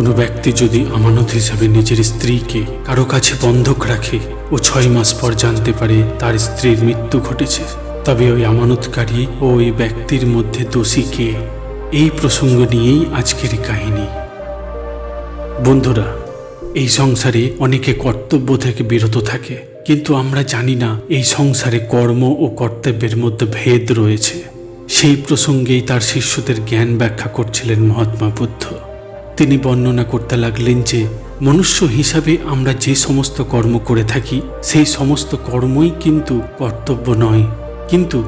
কোনো ব্যক্তি যদি আমানত হিসাবে নিজের স্ত্রীকে কারও কাছে বন্ধক রাখে ও ছয় মাস পর জানতে পারে তার স্ত্রীর মৃত্যু ঘটেছে, তবে ওই আমানতকারী ও ওই ব্যক্তির মধ্যে দোষী কে? এই প্রসঙ্গ নিয়েই আজকের কাহিনী। বন্ধুরা, এই সংসারে অনেকে কর্তব্য থেকে বিরত থাকে, কিন্তু আমরা জানি না এই সংসারে কর্ম ও কর্তব্যের মধ্যে ভেদ রয়েছে। সেই প্রসঙ্গেই তার শিষ্যদের জ্ঞান ব্যাখ্যা করছিলেন মহাত্মা বুদ্ধ। তিনি বর্ণনা করতে লাগলেন যে, মনুষ্য হিসাবে আমরা যে সমস্ত কর্ম করে থাকি, সেই সমস্ত কর্মই কিন্তু কর্তব্য নয়। কিন্তু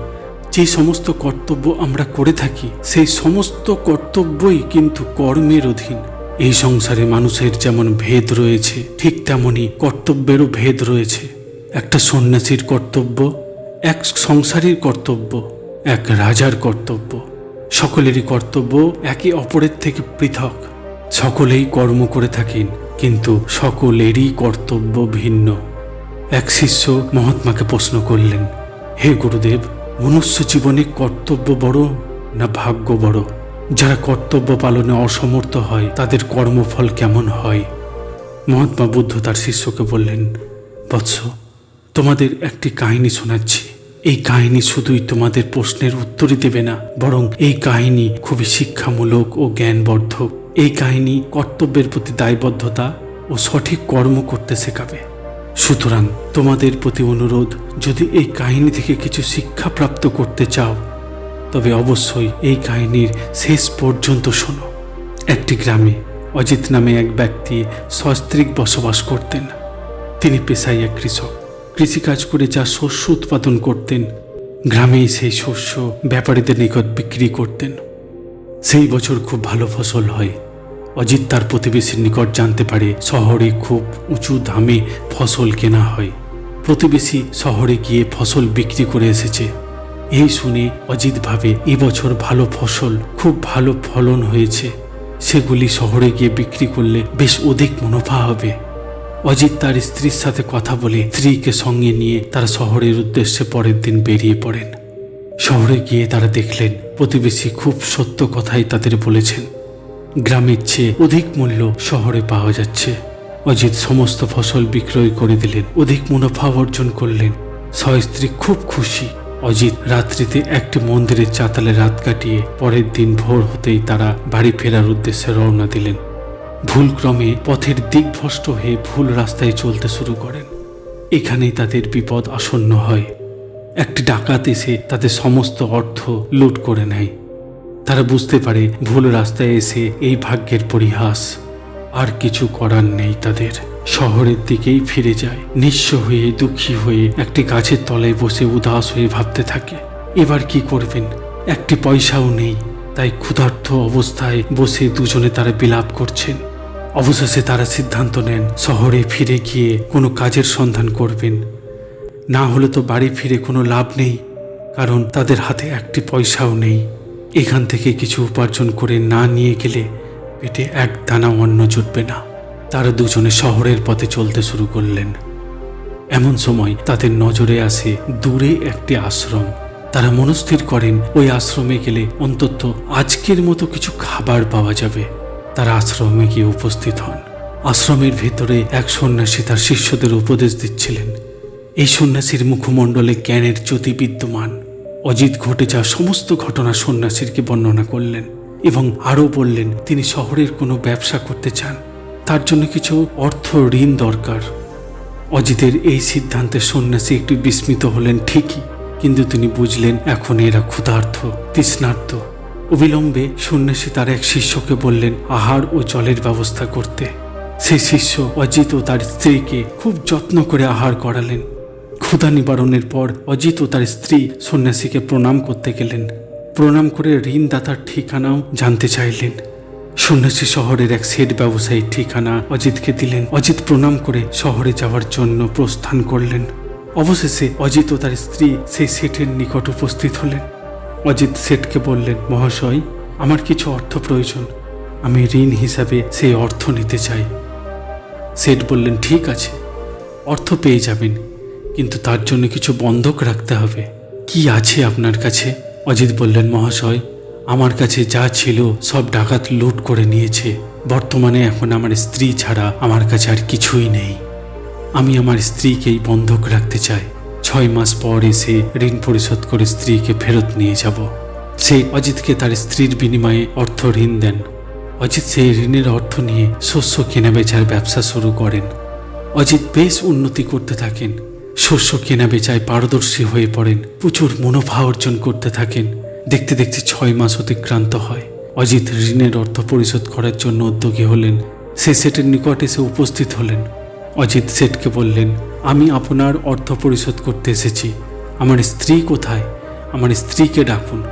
যে সমস্ত কর্তব্য আমরা করে থাকি, সেই সমস্ত কর্তব্যই কিন্তু কর্মের অধীন। এই সংসারে মানুষের যেমন ভেদ রয়েছে, ঠিক তেমনই কর্তব্যেরও ভেদ রয়েছে। একটা সন্ন্যাসীর কর্তব্য, এক সংসারীর কর্তব্য, এক রাজার কর্তব্য। সকলেরই কর্তব্য একে অপরের থেকে পৃথক। সকলেই কর্ম করে থাকেন, কিন্তু সকলেরই কর্তব্য ভিন্ন। এক শিষ্য মহাত্মাকে প্রশ্ন করলেন, হে গুরুদেব, মনুষ্য জীবনে কর্তব্য বড় না ভাগ্য বড়? যারা কর্তব্য পালনে অসমর্থ হয়, তাদের কর্মফল কেমন হয়? মহাত্মা বুদ্ধ তার শিষ্যকে বললেন, বৎস, তোমাদের একটি কাহিনী শোনাচ্ছি। এই কাহিনী শুধুই তোমাদের প্রশ্নের উত্তরই দেবে না, বরং এই কাহিনী খুবই শিক্ষামূলক ও জ্ঞানবর্ধক। এই কাহিনী কর্তব্যের প্রতি দায়বদ্ধতা ও সঠিক কর্ম করতে শেখাবে। সুতরাং তোমাদের প্রতি অনুরোধ, যদি এই কাহিনী থেকে কিছু শিক্ষা প্রাপ্ত করতে চাও, তবে অবশ্যই এই কাহিনীর শেষ পর্যন্ত শোনো। একটি গ্রামে অজিত নামে এক ব্যক্তি সস্ত্রীক বসবাস করতেন। তিনি পেশায় এক কৃষক। কৃষিকাজ করে যা শস্য উৎপাদন করতেন, গ্রামেই সেই শস্য ব্যাপারীদের নিকট বিক্রি করতেন। সেই বছর খুব ভালো ফসল হয়। অজিত তার প্রতিবেশীর নিকট জানতে পারে শহরে খুব উঁচু দামে ফসল কেনা হয়। প্রতিবেশী শহরে গিয়ে ফসল বিক্রি করে এসেছে। এই শুনে অজিত ভাবে এবছর ভালো ফসল, খুব ভালো ফলন হয়েছে। সেগুলি শহরে গিয়ে বিক্রি করলে বেশ অধিক মুনাফা হবে। অজিত তার স্ত্রীর সাথে কথা বলে স্ত্রীকে সঙ্গে নিয়ে তারা শহরের উদ্দেশ্যে পরের দিন বেরিয়ে পড়েন। শহরে গিয়ে তারা দেখলেন প্রতিবেশী খুব সত্য কথাই তাদের বলেছেন। গ্রামের চেয়ে অধিক মূল্য শহরে পাওয়া যাচ্ছে। অজিত সমস্ত ফসল বিক্রয় করে দিলেন, অধিক মুনাফা অর্জন করলেন। স্ত্রী খুব খুশি। অজিত রাত্রিতে একটি মন্দিরের চাতালে রাত কাটিয়ে পরের দিন ভোর হতেই তারা বাড়ি ফেরার উদ্দেশ্যে রওনা দিলেন। ভুলক্রমে পথের দিকভ্রষ্ট হয়ে ভুল রাস্তায় চলতে শুরু করেন। এখানেই তাদের বিপদ আসন্ন হয়। একটি ডাকাত এসে তাদের সমস্ত অর্থ লুট করে নেয়। তারা বুঝতে পারে ভুল রাস্তায় এসে এই ভাগ্যের পরিহাস। আর কিছু করার নেই তাদের। শহরের দিকেই ফিরে যায়। নিঃস্ব হয়ে, দুঃখী হয়ে একটি গাছের তলায় বসে উদাস হয়ে ভাবতে থাকে। এবার কি করবেন? একটি পয়সাও নেই। তাই ক্ষুধার্ত অবস্থায় বসে দুজনে তারা বিলাপ করছেন। অবশেষে তারা সিদ্ধান্ত নেন, শহরে ফিরে গিয়ে কোনো কাজের সন্ধান করবেন। না হলে তো বাড়ি ফিরে কোনো লাভ নেই, কারণ তাদের হাতে একটি পয়সাও নেই। এখান থেকে কিছু উপার্জন করে না নিয়ে গেলে পেটে এক দানা অন্ন জুটবে না। তারা দুজনে শহরের পথে চলতে শুরু করলেন। এমন সময় তাদের নজরে আসে দূরে একটি আশ্রম। তারা মনস্থির করেন, ওই আশ্রমে গেলে অন্তত আজকের মতো কিছু খাবার পাওয়া যাবে। তারা আশ্রমে গিয়ে উপস্থিত হন। আশ্রমের ভেতরে এক সন্ন্যাসী তার শিষ্যদের উপদেশ দিচ্ছিলেন। এই সন্ন্যাসীর মুখমণ্ডলে জ্ঞানের জ্যোতি বিদ্যমান। অজিত ঘটে যাওয়া সমস্ত ঘটনা সন্ন্যাসীরকে বর্ণনা করলেন এবং আরও বললেন, তিনি শহরের কোনো ব্যবসা করতে চান, তার জন্য কিছু অর্থ ঋণ দরকার। অজিতের এই সিদ্ধান্তে সন্ন্যাসী একটু বিস্মিত হলেন, ঠিকই, কিন্তু তিনি বুঝলেন এখন এরা ক্ষুধার্থ তৃষ্ণার্ত। অবিলম্বে সন্ন্যাসী তার এক শিষ্যকে বললেন, আহার ও জলের ব্যবস্থা করতে। সেই শিষ্য অজিত ও তার স্ত্রীকে খুব যত্ন করে আহার করালেন। ক্ষুধা নিবারণের পর অজিত ও তার স্ত্রী সন্ন্যাসীকে প্রণাম করতে গেলেন। প্রণাম করে ঋণদাতার ঠিকানাও জানতে চাইলেন। সন্ন্যাসী শহরের এক সেট ব্যবসায়ীর ঠিকানা অজিতকে দিলেন। অজিত প্রণাম করে শহরে যাওয়ার জন্য প্রস্থান করলেন। অবশেষে অজিত ও তার স্ত্রী সেই সেটের নিকট উপস্থিত হলেন। অজিত সেটকে বললেন, মহাশয়, আমার কিছু অর্থ প্রয়োজন। আমি ঋণ হিসাবে সেই অর্থ নিতে চাই। সেট বললেন, ঠিক আছে। অর্থ পেয়ে যাবেন। কিন্তু তার জন্য কিছু বন্ধক রাখতে হবে। কি আছে আপনার কাছে? অজিত বললেন, মহাশয়, আমার কাছে যা ছিল সব ডাকাত লুট করে নিয়েছে। বর্তমানে এখন আমার স্ত্রী ছাড়া আমার কাছে আর কিছুই নেই। আমি আমার স্ত্রীকেই বন্ধক রাখতে চাই। ছয় মাস পর এসে ঋণ পরিশোধ করে স্ত্রীকে ফেরত নিয়ে যাব। সে অজিতকে তার স্ত্রীর বিনিময়ে অর্থ ঋণ দেন। অজিত সেই ঋণের অর্থ নিয়ে শস্য কেনা বেচার ব্যবসা শুরু করেন। অজিত বেশ উন্নতি করতে থাকেন। শস্য কেনা বেচায় পারদর্শী হয়ে পড়েন, প্রচুর মুনাফা অর্জন করতে থাকেন। দেখতে দেখতে ছয় মাস অতিক্রান্ত হয়। অজিত ঋণের অর্থ পরিশোধ করার জন্য উদ্যোগী হলেন। সে সেটের নিকট এসে উপস্থিত হলেন। অজিত সেটকে বললেন, আমি আপনার অর্থ পরিশোধ করতে এসেছি। আমার স্ত্রী কোথায়? আমার স্ত্রীকে ডাকুন।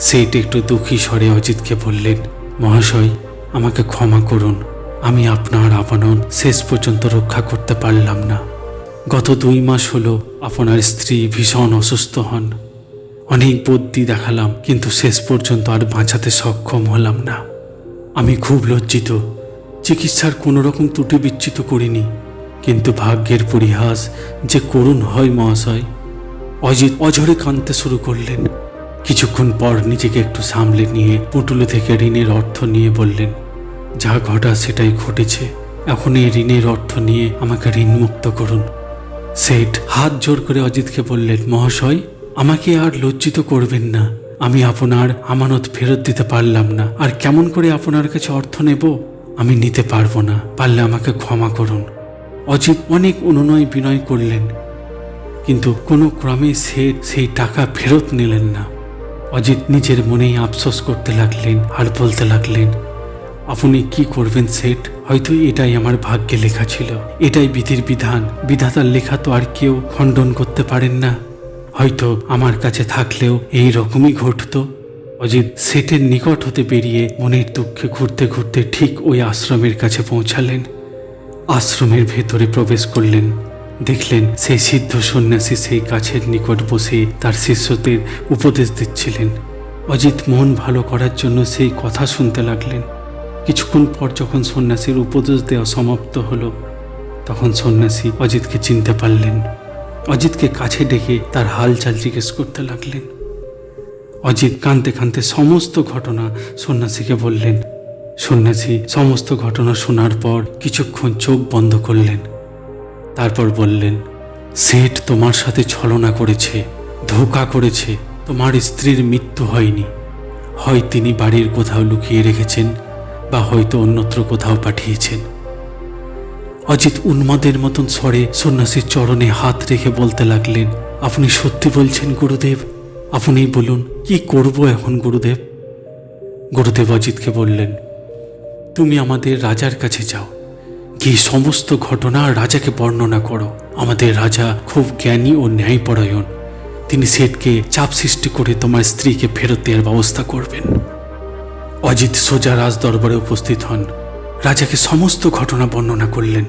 সেট একটু দুঃখী স্বরে অজিতকে বললেন, মহাশয়, আমাকে ক্ষমা করুন। আমি আপনার আপানন শেষ পর্যন্ত রক্ষা করতে পারলাম না। গত দুই মাস হলো আপনার স্ত্রী ভীষণ অসুস্থ হন। অনেক বুদ্ধি দেখালাম, কিন্তু শেষ পর্যন্ত আর বাঁচাতে সক্ষম হলাম না। আমি খুব লজ্জিত, চিকিৎসার কোনো রকম ত্রুটি বিচ্ছিত করিনি, কিন্তু ভাগ্যের পরিহাস যে করুণ হয় মহাশয়, অজিত অঝরে কাঁদতে শুরু করলেন। কিছুক্ষণ পর নিজেকে একটু সামলে নিয়ে পুটুলো থেকে ঋণের অর্থ নিয়ে বললেন, যা ঘটা সেটাই ঘটেছে। এখন এই ঋণের অর্থ নিয়ে আমাকে ঋণমুক্ত করুন। সেট হাত জোর করে অজিতকে বললেন, মহাশয়, আমাকে আর লজ্জিত করবেন না। আমি আপনার আমানত ফেরত দিতে পারলাম না। আর কেমন করে আপনার কাছে অর্থ নেব, আমি নিতে পারব না। পারলে আমাকে ক্ষমা করুন। অজিত অনেক অনুনয় বিনয় করলেন, কিন্তু কোনো ক্রমে সে সেই টাকা ফেরত নিলেন না। অজিত নিজের মনেই আফসোস করতে লাগলেন আর বলতে লাগলেন আপনি কি করবেন সেট হয়তো এটাই আমার ভাগ্যে লেখা ছিল। এটাই বিধির বিধান। বিধাতার লেখা তো আর কেউ খণ্ডন করতে পারেন না। হয়তো আমার কাছে থাকলেও এই রকমই ঘটতো। অজিত সেটের নিকট হতে বেরিয়ে মনের দুঃখে ঘুরতে ঘুরতে ঠিক ওই আশ্রমের কাছে পৌঁছালেন। আশ্রমের ভেতরে প্রবেশ করলেন। দেখলেন সেই সিদ্ধ সন্ন্যাসী সেই গাছের নিকট বসে তার শিষ্যদের উপদেশ দিচ্ছিলেন। অজিত মন ভালো করার জন্য সেই কথা শুনতে লাগলেন। কিছুক্ষণ পর যখন সন্ন্যাসীর উপদেশ দেওয়া সমাপ্ত হলো, তখন সন্ন্যাসী অজিতকে চিনতে পারলেন। অজিতকে কাছে ডেকে তার হালচাল জিজ্ঞেস করতে লাগলেন। অজিত কাঁদতে কাঁদতে সমস্ত ঘটনা সন্ন্যাসীকে বললেন। সন্ন্যাসী সমস্ত ঘটনা শোনার পর কিছুক্ষণ চোখ বন্ধ করলেন। তারপর বললেন সেট তোমার সাথে ছলনা করেছে, ধোকা করেছে, তোমার স্ত্রীর মৃত্যু হয়নি। হয় তিনি বাড়ির কোথাও লুকিয়ে রেখেছেন বা হয়তো অন্যত্র কোথাও পাঠিয়েছেন। অজিত উন্মাদের মতন স্বরে সন্ন্যাসীর চরণে হাত রেখে বলতে লাগলেন, আপনি সত্যি বলছেন গুরুদেব? আপনি বলুন, কি করব এখন গুরুদেব? গুরুদেব অজিতকে বললেন, তুমি আমাদের রাজার কাছে যাও। গিয়ে সমস্ত ঘটনা রাজাকে বর্ণনা করো। আমাদের রাজা খুব জ্ঞানী ও ন্যায়পরায়ণ। তিনি শেঠকে চাপ সৃষ্টি করে তোমার স্ত্রীকে ফেরত দেওয়ার ব্যবস্থা করবেন। অজিত সোজা রাজ দরবারে উপস্থিত হন। রাজাকে সমস্ত ঘটনা বর্ণনা করলেন।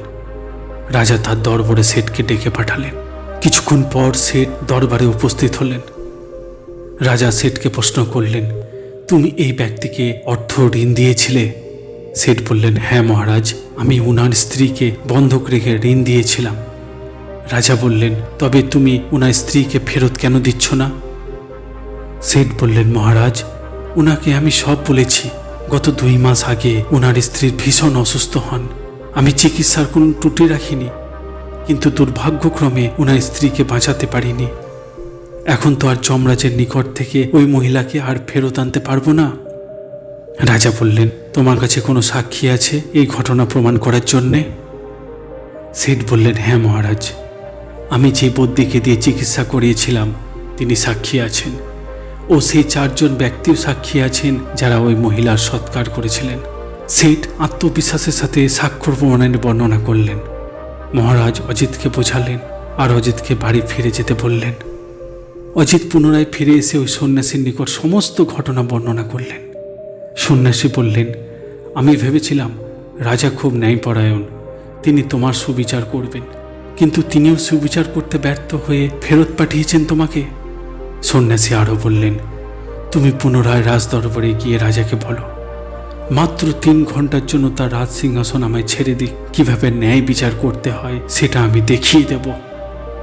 রাজা তার দরবারে শেঠকে ডেকে পাঠালেন। কিছুক্ষণ পর শেঠ দরবারে উপস্থিত হলেন। রাজা শেঠকে প্রশ্ন করলেন, তুমি এই ব্যক্তিকে অর্থ ঋণ দিয়েছিলে? শেঠ বললেন হ্যাঁ মহারাজ, আমি উনার স্ত্রীকে বন্ধক রেখে ঋণ দিয়েছিলাম। রাজা বললেন, তবে তুমি উনার স্ত্রীকে ফেরত কেন দিচ্ছ না? শেঠ বললেন, মহারাজ উনাকে আমি সব বলেছি। গত দুই মাস আগে উনার স্ত্রীর ভীষণ অসুস্থ হন। আমি চিকিৎসার কোনো ত্রুটি রাখিনি, কিন্তু দুর্ভাগ্যক্রমে উনার স্ত্রীকে বাঁচাতে পারিনি। এখন তো আর যমরাজের নিকট থেকে ওই মহিলাকে আর ফেরত আনতে পারব না। রাজা বললেন, তোমার কাছে কোনো সাক্ষী আছে এই ঘটনা প্রমাণ করার জন্যে? শেঠ বললেন হ্যাঁ মহারাজ, আমি যে বদ্যিকে দিয়ে চিকিৎসা করিয়েছিলাম, তিনি সাক্ষী আছেন। ও সেই চারজন ব্যক্তিও সাক্ষী আছেন যারা ওই মহিলার সৎকার করেছিলেন। শেঠ আত্মবিশ্বাসের সাথে স্বাক্ষর প্রমাণের বর্ণনা করলেন। মহারাজ অজিতকে বোঝালেন আর অজিতকে বাড়ি ফিরে যেতে বললেন। অজিত পুনরায় ফিরে এসে ওই সন্ন্যাসীর নিকট সমস্ত ঘটনা বর্ণনা করলেন। সন্ন্যাসী বললেন, আমি ভেবেছিলাম রাজা খুব ন্যায়পরায়ণ, তিনি তোমার সুবিচার করবেন, কিন্তু তিনিও সুবিচার করতে ব্যর্থ হয়ে ফেরত পাঠিয়েছেন তোমাকে। সন্ন্যাসী আরও বললেন, তুমি পুনরায় রাজ দরবারে গিয়ে রাজাকে বলো। মাত্র তিন ঘণ্টার জন্য তার রাজ সিংহাসন আমায় ছেড়ে দিক। কীভাবে ন্যায় বিচার করতে হয়, সেটা আমি দেখিয়ে দেব।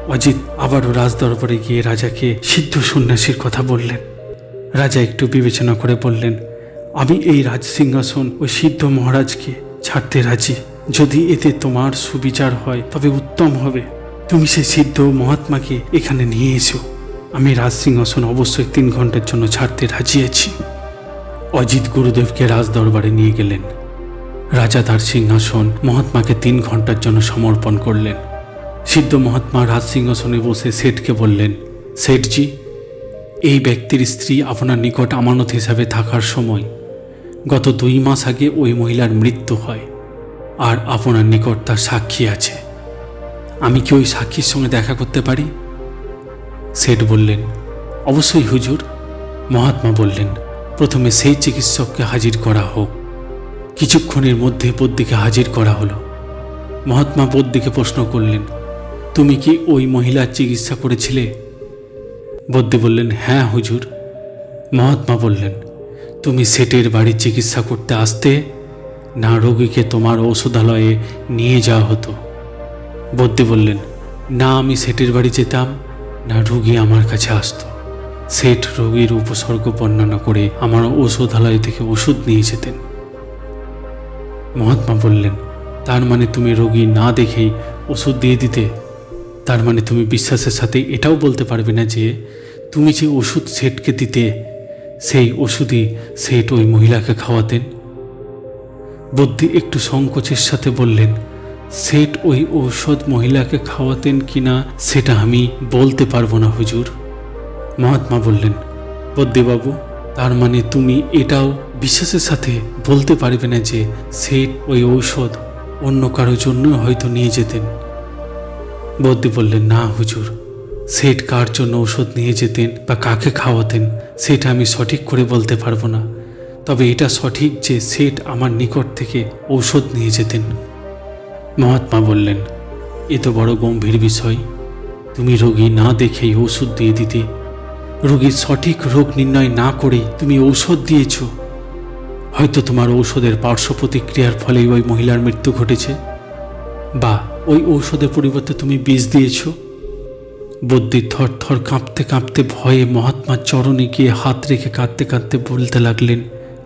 অজিত আবারও রাজ দরবারে গিয়ে রাজাকে সিদ্ধ সন্ন্যাসীর কথা বললেন। রাজা একটু বিবেচনা করে বললেন, আমি এই রাজ সিংহাসন ওই সিদ্ধ মহারাজকে ছাড়তে রাজি। যদি এতে তোমার সুবিচার হয়, তবে উত্তম হবে। তুমি সেই সিদ্ধ মহাত্মাকে এখানে নিয়ে এসো। আমি রাজসিংহাসন অবশ্যই তিন ঘণ্টার জন্য ছাড়তে রাজি আছি। অজিত গুরুদেবকে রাজ দরবারে নিয়ে গেলেন। রাজা তার সিংহাসন মহাত্মাকে তিন ঘণ্টার জন্য সমর্পণ করলেন। সিদ্ধ মহাত্মা রাজ সিংহাসনে বসে শেঠকে বললেন শেঠজি এই ব্যক্তির স্ত্রী আপনার নিকট আমানত হিসাবে থাকার সময় গত দুই মাস আগে ওই মহিলার মৃত্যু হয়, আর আপনার নিকট তার সাক্ষী আছে। আমি কি ওই সাক্ষীর সঙ্গে দেখা করতে পারি? শেঠ বললেন, অবশ্যই হুজুর। মহাত্মা বললেন, প্রথমে সেই চিকিৎসককে হাজির করা হোক। কিছুক্ষণের মধ্যে বদ্যিকে হাজির করা হলো। মহাত্মা বদ্যিকে প্রশ্ন করলেন, তুমি কি ওই মহিলার চিকিৎসা করেছিলে? বদ্যি বললেন হ্যাঁ হুজুর। মহাত্মা বললেন, তুমি সেটের বাড়ি চিকিৎসা করতে আসতে না রোগীকে তোমার ঔষধালয়ে নিয়ে যাওয়া হতো? বদ্যি বললেন, না, আমি সেটের বাড়ি যেতাম না রোগী আমার কাছে আসতো। সেট রোগীর উপসর্গ বর্ণনা করে আমার ওষুধালয় থেকে ওষুধ নিয়ে যেতেন। মহাত্মা বললেন, তার মানে তুমি রোগী না দেখেই ওষুধ দিয়ে দিতে? তার মানে তুমি বিশ্বাসের সাথে এটাও বলতে পারবে না যে, তুমি যে ওষুধ সেটকে দিতে, সেই ওষুধই সেট ওই মহিলাকে খাওয়াতেন? বুদ্ধি একটু সংকোচের সাথে বললেন সেট ওই ঔষধ মহিলাকে খাওয়াতেন কিনা সেটা আমি বলতে পারব না, হুজুর। মহাত্মা বললেন, বদ্যিবাবু, তার মানে তুমি এটাও বিশ্বাসের সাথে বলতে পারবে না যে সেট ওই ঔষধ অন্য কারোর জন্য হয়তো নিয়ে যেতেন? বদ্যি বললেন, না, হুজুর। সেট কার জন্য ঔষধ নিয়ে যেতেন বা কাকে খাওয়াতেন সেটা আমি সঠিক করে বলতে পারব না। তবে এটা সঠিক যে সেট আমার নিকট থেকে ঔষধ নিয়ে যেতেন। মহাত্মা বললেন, এ তো বড় গম্ভীর বিষয়। তুমি রোগী না দেখেই ওষুধ দিয়ে দিতে। রোগীর সঠিক রোগ নির্ণয় না করেই তুমি ঔষধ দিয়েছ। হয়তো তোমার ঔষধের পার্শ্ব প্রতিক্রিয়ার ফলেই ওই মহিলার মৃত্যু ঘটেছে। বা, ওই ঔষধের পরিবর্তে তুমি বিষ দিয়েছ? বুদ্ধি থর থর কাঁপতে কাঁপতে ভয়ে মহাত্মার চরণে গিয়ে হাত রেখে কাঁদতে কাঁদতে বলতে লাগলেন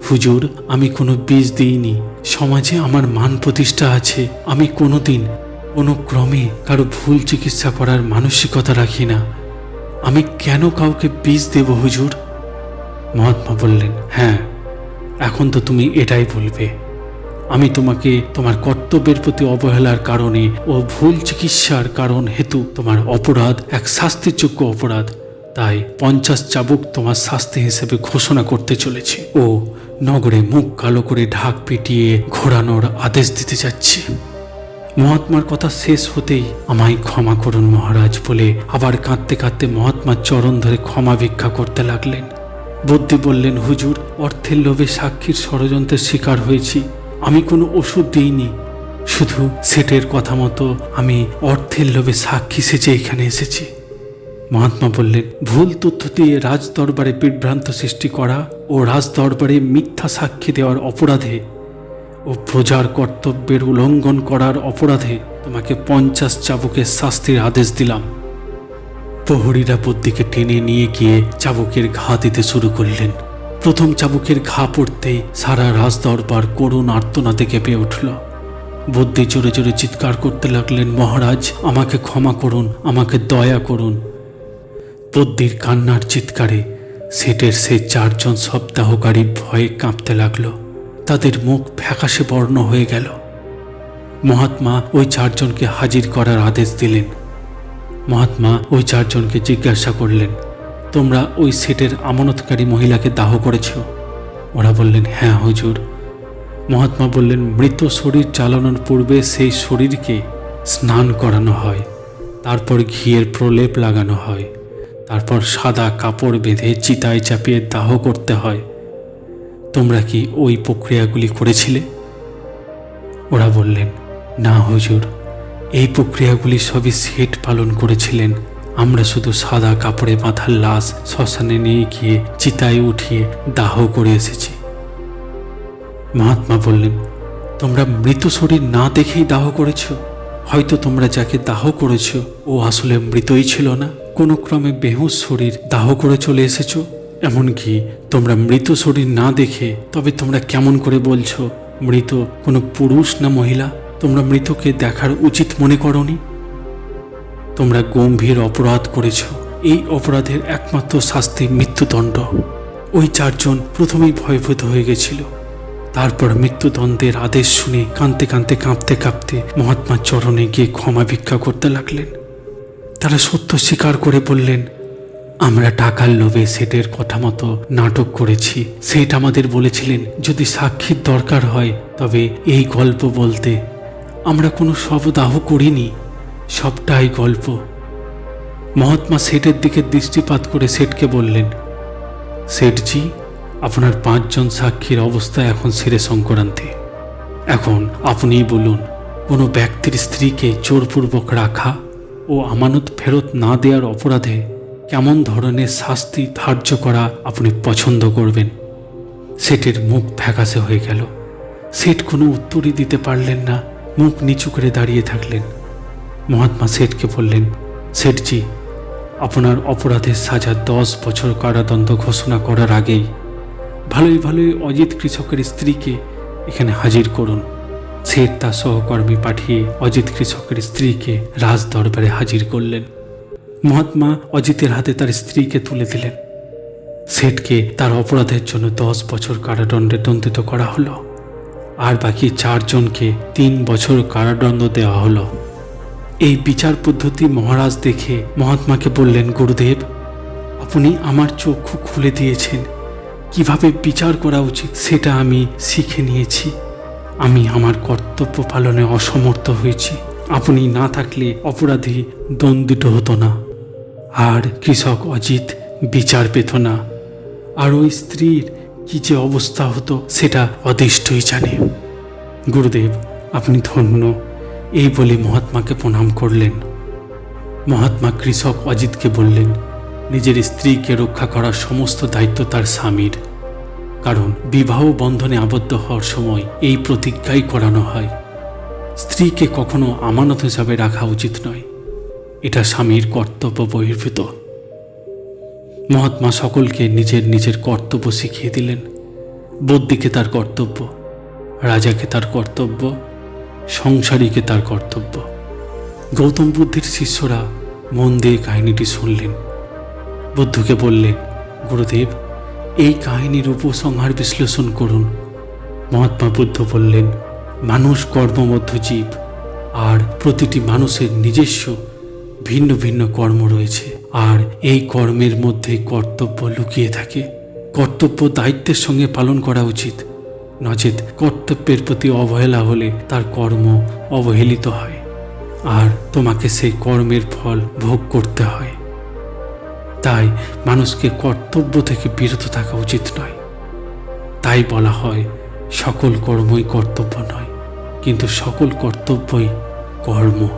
হুজুর, আমি কোনো বীজ দিইনি। সমাজে আমার মান প্রতিষ্ঠা আছে। আমি কোনোদিন কোনো ক্রমে কারও ভুল চিকিৎসা করার মানসিকতা রাখি না। আমি কেন কাউকে বীজ দেব হুজুর? মহাত্মা বললেন হ্যাঁ এখন তো তুমি এটাই বলবে। আমি তোমাকে তোমার কর্তব্যের প্রতি অবহেলার কারণে ও ভুল চিকিৎসার কারণ হেতু তোমার অপরাধ, এক শাস্তিযোগ্য অপরাধ। তাই পঞ্চাশ চাবুক তোমার শাস্তি হিসেবে ঘোষণা করতে চলেছে। ও নগরে মুখ কালো করে ঢাক পিটিয়ে ঘোরানোর আদেশ দিতে যাচ্ছি। মহাত্মার কথা শেষ হতেই আমায় ক্ষমা করুন মহারাজ বলে আবার কাঁদতে কাঁদতে মহাত্মার চরণ ধরে ক্ষমা ভিক্ষা করতে লাগলেন। বুদ্ধি বললেন, হুজুর, অর্থের লোভে সাক্ষীর ষড়যন্ত্রের শিকার হয়েছি। আমি কোনো ওষুধ দিইনি। শুধু সেটের কথা মতো আমি অর্থের লোভে সাক্ষী সেজে এখানে এসেছি। মহাত্মা বললেন, ভুল তথ্য দিয়ে রাজ দরবারে বিভ্রান্ত সৃষ্টি করা ও রাজ দরবারে মিথ্যা সাক্ষী দেওয়ার অপরাধে ও প্রজার কর্তব্যের উল্লঙ্ঘন করার অপরাধে তোমাকে পঞ্চাশ চাবুকের শাস্তির আদেশ দিলাম। প্রহরীরা বুদ্ধিকে টেনে নিয়ে গিয়ে চাবুকের ঘা দিতে শুরু করলেন। প্রথম চাবুকের ঘা পড়তেই সারা রাজ দরবার করুণ আর্তনাদে কেঁপে উঠল। বুদ্ধি জোরে জোরে চিৎকার করতে লাগলেন, মহারাজ, আমাকে ক্ষমা করুন, আমাকে দয়া করুন। বুদ্ধির কান্নার চিৎকারে সেটের সে চারজন সপ্তাহকারী ভয়ে কাঁপতে লাগল। তাদের মুখ ফ্যাকাশে বর্ণ হয়ে গেল। মহাত্মা ওই চারজনকে হাজির করার আদেশ দিলেন। মহাত্মা ওই চারজনকে জিজ্ঞাসা করলেন, তোমরা ওই সেটের আমানতকারী মহিলাকে দাহ করেছ? ওরা বললেন হ্যাঁ হুজুর। মহাত্মা বললেন, মৃত শরীর চালানোর পূর্বে সেই শরীরকে স্নান করানো হয়, তারপর ঘিয়ের প্রলেপ লাগানো হয়। তারপর সাদা কাপড় বেঁধে চিতায় চাপিয়ে দাহ করতে হয়। তোমরা কি ওই প্রক্রিয়াগুলি করেছিলে? ওরা বললেন, না হুজুর, এই প্রক্রিয়াগুলি সবই সেট পালন করেছিলেন। আমরা শুধু সাদা কাপড়ে মাথার লাশ শ্মশানে নিয়ে গিয়ে চিতায় উঠিয়ে দাহ করে এসেছি। মহাত্মা বললেন, তোমরা মৃত শরীর না দেখেই দাহ করেছ? হয়তো তোমরা যাকে দাহ করেছ, ও আসলে মৃতই ছিল না? কোনো ক্রমে বেহুশ শরীর দাহ করে চলে এসেছ? এমনকি তোমরা মৃত শরীর না দেখে তবে তোমরা কেমন করে বলছো, মৃত কোনো পুরুষ না মহিলা? তোমরা মৃতকে দেখার উচিত মনে করনি? তোমরা গম্ভীর অপরাধ করেছ। এই অপরাধের একমাত্র শাস্তি মৃত্যুদণ্ড। ওই চারজন প্রথমেই ভয়ভূত হয়ে গেছিল। তারপর মৃত্যুদণ্ডের আদেশ শুনে কাঁদতে কাঁদতে কাঁপতে কাঁপতে মহাত্মার চরণে গিয়ে ক্ষমা ভিক্ষা করতে লাগলেন। তারা সত্য স্বীকার করে বললেন, আমরা টাকার লোভে সেটের কথা মতো নাটক করেছি। সেট আমাদের বলেছিলেন, যদি সাক্ষীর দরকার হয়, তবে এই গল্প বলতে। আমরা কোনো শবদাহ করিনি। সবটাই গল্প। মহাত্মা সেটের দিকে দৃষ্টিপাত করে সেটকে বললেন, সেটজি, আপনার পাঁচজন সাক্ষীর অবস্থা এখন সেরে সংক্রান্তি। এখন আপনিই বলুন, কোনো ব্যক্তির স্ত্রীকে জোরপূর্বক রাখা ও আমানত ফেরত না দেওয়ার অপরাধে কেমন ধরনের শাস্তি ধার্য করা আপনি পছন্দ করবেন? সেটের মুখ ফ্যাকাশে হয়ে গেল। সেট কোনো উত্তরই দিতে পারলেন না, মুখ নিচু করে দাঁড়িয়ে থাকলেন। মহাত্মা সেটকে বললেন, সেটজি, আপনার অপরাধের সাজা দশ বছর কারাদণ্ড ঘোষণা করার আগেই ভালোই ভালোই অজিত কৃষকের স্ত্রীকে এখানে হাজির করুন। সেট তার সহকর্মী পাঠিয়ে অজিত কৃষকের স্ত্রীকে রাজ দরবারে হাজির করলেন। মহাত্মা অজিতের হাতে তার স্ত্রীকে তুলে দিলেন। সেটকে তার অপরাধের জন্য দশ বছর কারাদণ্ডে দণ্ডিত করা হলো। আর বাকি চারজনকে তিন বছর কারাদণ্ড দেওয়া হলো। এই বিচার পদ্ধতি মহারাজ দেখে মহাত্মাকে বললেন, গুরুদেব, আপনি আমার চক্ষু খুলে দিয়েছেন। কীভাবে বিচার করা উচিত সেটা আমি শিখে নিয়েছি। আমি আমার কর্তব্য পালনে অসমর্থ হয়েছি। আপনি না থাকলে অপরাধী দণ্ডিত হতো না। আর কৃষক অজিত বিচার পেত না। আর ওই স্ত্রীর কি যে অবস্থা হতো সেটা অদিষ্টই জানে। গুরুদেব, আপনি ধন্য। এই বলে মহাত্মাকে প্রণাম করলেন। মহাত্মা কৃষক অজিতকে বললেন, নিজের স্ত্রীকে রক্ষা করার সমস্ত দায়িত্ব তার স্বামীর। কারণ বিবাহ বন্ধনে আবদ্ধ হওয়ার সময় এই প্রতিজ্ঞাই করানো হয়। স্ত্রীকে কখনো আমানত হিসাবে রাখা উচিত নয়। এটা স্বামীর কর্তব্য বহির্ভূত। মহাত্মা সকলকে নিজের নিজের কর্তব্য শিখিয়ে দিলেন। বদ্যিকে তার কর্তব্য, রাজাকে তার কর্তব্য, সংসারীকে তার কর্তব্য। গৌতম বুদ্ধের শিষ্যরা মন দিয়ে কাহিনীটি শুনলেন। বুদ্ধকে বললেন, গুরুদেব এই কাহিনীর উপসংহার বিশ্লেষণ করুন। মহাত্মা বুদ্ধ বললেন, মানুষ কর্মবদ্ধ জীব আর প্রতিটি মানুষের নিজস্ব ভিন্ন ভিন্ন কর্ম রয়েছে। আর এই কর্মের মধ্যে কর্তব্য লুকিয়ে থাকে। কর্তব্য দায়িত্বের সঙ্গে পালন করা উচিত। নচেত কর্তব্যের প্রতি অবহেলা হলে তার কর্ম অবহেলিত হয়। আর তোমাকে সেই কর্মের ফল ভোগ করতে হয়। তাই মানুষকে কর্তব্য থেকে বিরত থাকা উচিত নয়। তাই বলা হয়, সকল কর্মই কর্তব্য নয়, কিন্তু সকল কর্তব্যই কর্ম।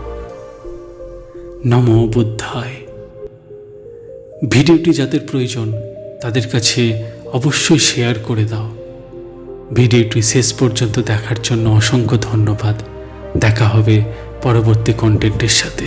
নম বুদ্ধায়। ভিডিওটি যাদের প্রয়োজন, তাদের কাছে অবশ্যই শেয়ার করে দাও। ভিডিওটি শেষ পর্যন্ত দেখার জন্য অসংখ্য ধন্যবাদ। দেখা হবে পরবর্তী কন্টেন্টের সাথে।